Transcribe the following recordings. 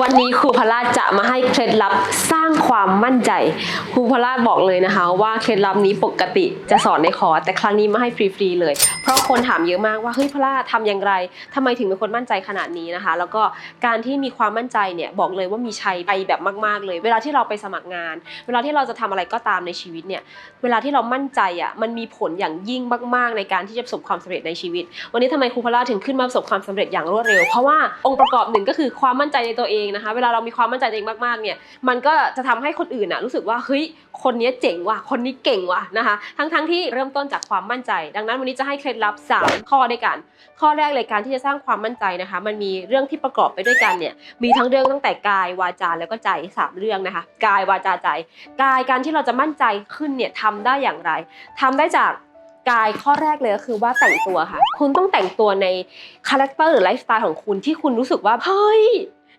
วันนี้ครูพลาจะมาให้เคล็ดลับสร้างความมั่นใจ ครูพลาบอกเลยนะคะ ว่าเคล็ดลับนี้ปกติจะสอนในคอร์สแต่ครั้งนี้มาให้ฟรีๆเลย ราะคนถามเยอะมากว่าเฮ้ยพลาทำอย่างไรทำไมถึงเป็นคนมั่นใจขนาดนี้นะคะ แล้วก็การที่มีความมั่นใจเนี่ยบอกเลยว่ามีชัยไปแบบมาก ๆ เลย เวลาที่เราไปสมัครงาน เวลาที่เราจะทำอะไรก็ตามในชีวิตเนี่ยเวลาที่เรามั่นใจอะมันมีผลอย่างยิ่งมาก ๆ ในการที่จะประสบความสำเร็จในชีวิต วันนี้ทำไมครูพลาถึงขึ้นมาประสบความสำเร็จอย่างรวดเร็ว เพราะว่าองค์ประกอบหนึ่งก็คือความมั่นใจในตัวเองนะคะ เวลาเรามีความมั่นใจในตัวเองมากๆเนี่ยมันก็จะทำให้คนอื่นน่ะรู้สึกว่าเฮ้ยคนนี้เจ๋งว่ะคนนี้เก่งว่ะนะคะ ทั้งๆที่เริ่มต้นจากความมั่นใจ ดังนั้นวันนี้จะให้เคล็ดลับ 3 ข้อด้วยกัน ข้อแรกเลยการที่จะสร้างความมั่นใจนะคะ มันมีเรื่องที่ประกอบไปด้วยกันเนี่ยมีทั้งเรื่องตั้งแต่กายวาจาแล้วก็ใจสามเรื่องนะคะกายวาจาใจ กายการที่เราจะมั่นใจขึ้นเนี่ยทำได้อย่างไรทำได้จากกายข้อแรกเลยก็คือว่าแต่งตัวค่ะ คุณต้องแต่งตัวในคาแรคเตอร์หรือไลฟ์สไตล์ของคุณที่คุณรู้สึกว่าเฮ้ย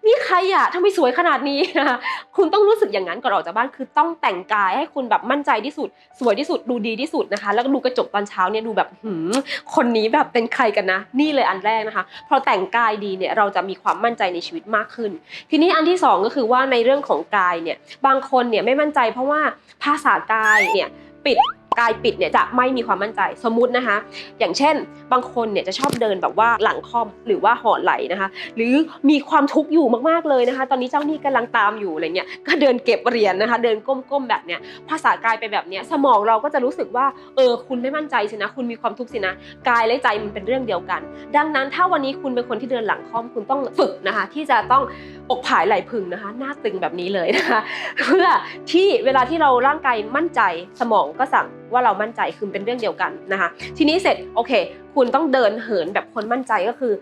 นี่ใครอะทำไมสวยขนาดนี้นะคะคุณต้องรู้สึกอย่างนั้นก่อนออกจากบ้านคือต้องแต่งกายให้คุณแบบมั่นใจที่สุด สวยที่สุดดูดีที่สุดนะคะ แล้วดูกระจกตอนเช้าเนี่ยดูแบบหืมคนนี้แบบเป็นใครกันนะ นี่เลยอันแรกนะคะ พอแต่งกายดีเนี่ยเราจะมีความมั่นใจในชีวิตมากขึ้น ทีนี้อันที่สองก็คือว่าในเรื่องของกายเนี่ยบางคนเนี่ยไม่มั่นใจเพราะว่าภาษากายเนี่ยปิด กายปิดเนี่ยจะไม่มีความมั่นใจสมมุตินะคะ อย่างเช่น บางคนเนี่ยจะชอบเดินแบบว่าหลังค่อมหรือว่าห่อไหลนะคะ หรือมีความทุกข์อยู่มากๆเลยนะคะ ตอนนี้เจ้าหนี้กำลังตามอยู่อะไรเงี้ยก็เดินเก็บเหรียญนะคะ เดินก้มๆแบบเนี้ยภาษากายไปแบบเนี้ยสมองเราก็จะรู้สึกว่าเออคุณไม่มั่นใจสินะ คุณมีความทุกข์สินะกายและใจมันเป็นเรื่องเดียวกัน ดังนั้นถ้าวันนี้คุณเป็นคนที่เดินหลังค่อมคุณต้องฝึกนะคะ ที่จะต้องอกผายไหลพึงนะคะ หน้าตึงแบบนี้เลยนะคะ เพื่อที่เวลาที่เราร่างกายมั่นใจสมองก็สั่งว่าเรามั่นใจคือเป็นเรื่องเดียวกันนะคะ ทีนี้เสร็จโอเค คุณต้องเดินเหินแบบคนมั่นใจก็คือ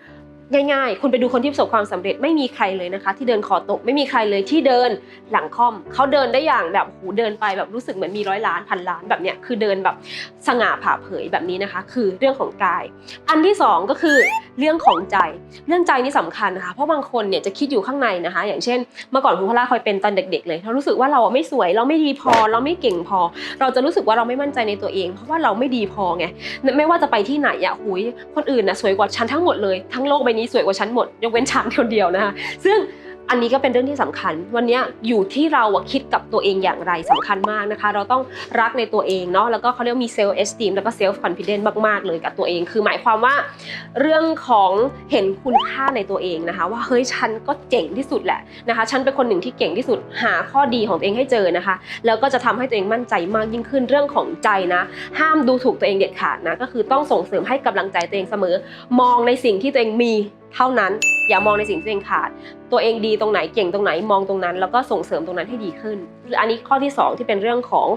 ง่ายๆ คุณไปดูคนที่ประสบความสำเร็จไม่มีใครเลยนะคะ ที่เดินคอตกไม่มีใครเลยที่เดินหลังค่อมเขาเดินได้อย่างแบบโหเดินไปแบบรู้สึกเหมือนมีร้อยล้านพันล้านแบบเนี้ยคือเดินแบบสง่าผ่าเผยแบบนี้นะคะ คือเรื่องของกาย อันที่สองก็คือเรื่องของใจ เรื่องใจนี่สำคัญนะคะ เพราะบางคนเนี่ยจะคิดอยู่ข้างในนะคะ อย่างเช่น เมื่อก่อนคุณพล่าเคยเป็นตอนเด็ก ๆ เลยเรารู้สึกว่าเราไม่สวยเราไม่ดีพอเราไม่เก่งพอ เราจะรู้สึกว่าเราไม่มั่นใจในตัวเอง เพราะว่าเราไม่ดีพอไงไม่ว่าจะไปที่ไหนอะหุยคนอื่นนะสวยกว่าฉันทั้งหมดเลยทั้งโลกใบนี้สวยกว่าฉันหมด ยกเว้นฉันคนเดียวนะคะซึ่ง อันนี้ก็เป็นเรื่องที่สำคัญ วันนี้อยู่ที่เราคิดกับตัวเองอย่างไรสำคัญมากนะคะ เราต้องรักในตัวเองเนาะแล้วก็เขาเรียกมีเซลล์เอสติมแล้วก็เซลฟ์คอนฟิเดนซ์มากๆเลยกับตัวเอง คือหมายความว่า เรื่องของเห็นคุณค่าในตัวเองนะคะ ว่าเฮ้ยฉันก็เจ๋งที่สุดแหละนะคะ ฉันเป็นคนหนึ่งที่เก่งที่สุดหาข้อดีของตัวเองให้เจอนะคะ แล้วก็จะทำให้ตัวเองมั่นใจมากยิ่งขึ้นเรื่องของใจนะ ห้ามดูถูกตัวเองเด็ดขาดนะก็คือต้องส่งเสริมให้กำลังใจตัวเองเสมอ มองในสิ่งที่ตัวเองมีเท่านั้น อย่ามองในสิ่งที่ตัวเองขาด ตัวเองดีตรงไหนเก่งตรงไหนมองตรงนั้น แล้วก็ส่งเสริมตรงนั้นให้ดีขึ้น อันนี้ข้อที่สองที่เป็นเรื่องของ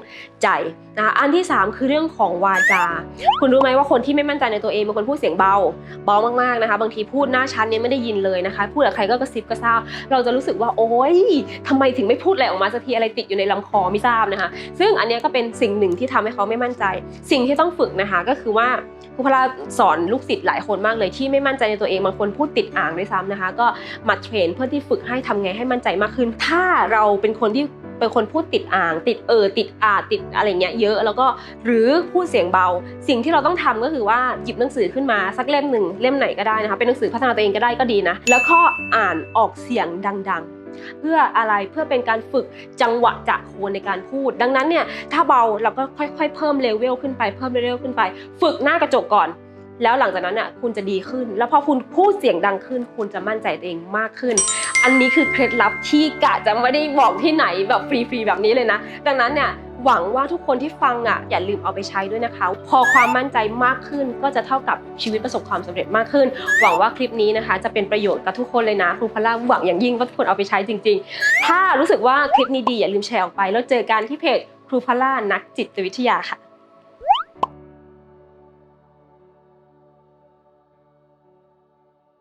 ใจนะคะอันที่สามคือเรื่องของวาจา คุณรู้ไหมว่าคนที่ไม่มั่นใจในตัวเองบางคนพูดเสียงเบาเบามากๆนะคะ บางทีพูดหน้าชั้นเนี่ยไม่ได้ยินเลยนะคะ พูดกับใครก็กระซิบกระซาบเราจะรู้สึกว่าโอ๊ยทำไมถึงไม่พูดอะไรออกมาสักทีอะไรติดอยู่ในลำคอไม่ทราบนะคะ ซึ่งอันนี้ก็เป็นสิ่งหนึ่งที่ทำให้เขาไม่มั่นใจ สิ่งที่ต้องฝึกนะคะก็คือว่า ครูพลาสอนลูกศิษย์หลายคนมากเลยที่ไม่มั่นใจในตัวเองบางคนพูดติดอ่างด้วยซ้ำนะคะ ก็มาเทรนเพื่อที่ฝึกให้ทำไงให้มั่นใจมากขึ้น ถ้าเราเป็นคนที่เป็นคนพูดติดอ่าง ติดเออติดอาติดอะไรเงี้ยเยอะ แล้วก็หรือพูดเสียงเบา สิ่งที่เราต้องทำก็คือว่าหยิบหนังสือขึ้นมาสักเล่มหนึ่งเล่มไหนก็ได้นะคะเป็นหนังสือพัฒนาตัวเองก็ได้ก็ดีนะแล้วก็อ่านออกเสียงดังๆ เพื่ออะไรเพื่อเป็นการฝึกจังหวะจะโคนในการพูด ดังนั้นเนี่ยถ้าเบาเราก็ค่อยๆ เพิ่มเลเวลขึ้นไปเพิ่มเลเวลขึ้นไป ฝึกหน้ากระจกก่อน แล้วหลังจากนั้นอะคุณจะดีขึ้น แล้วพอคุณพูดเสียงดังขึ้น คุณจะมั่นใจตัวเองมากขึ้น อันนี้คือเคล็ดลับที่กะจะไม่ได้บอกที่ไหนแบบฟรีๆแบบนี้เลยนะ ดังนั้นเนี่ย หวังว่าทุกคนที่ฟังอะอย่าลืมเอาไปใช้ด้วยนะคะ พอความมั่นใจมากขึ้นก็จะเท่ากับชีวิตประสบความสำเร็จมากขึ้น หวังว่าคลิปนี้นะคะ จะเป็นประโยชน์กับทุกคนเลยนะครูพล่าหวังอย่างยิ่งว่าทุกคนเอาไปใช้จริง ๆ ถ้ารู้สึกว่าคลิปนี้ดีอย่าลืมแชร์ออกไป แล้วเจอกันที่เพจครูพล่านักจิตวิทยาค่ะ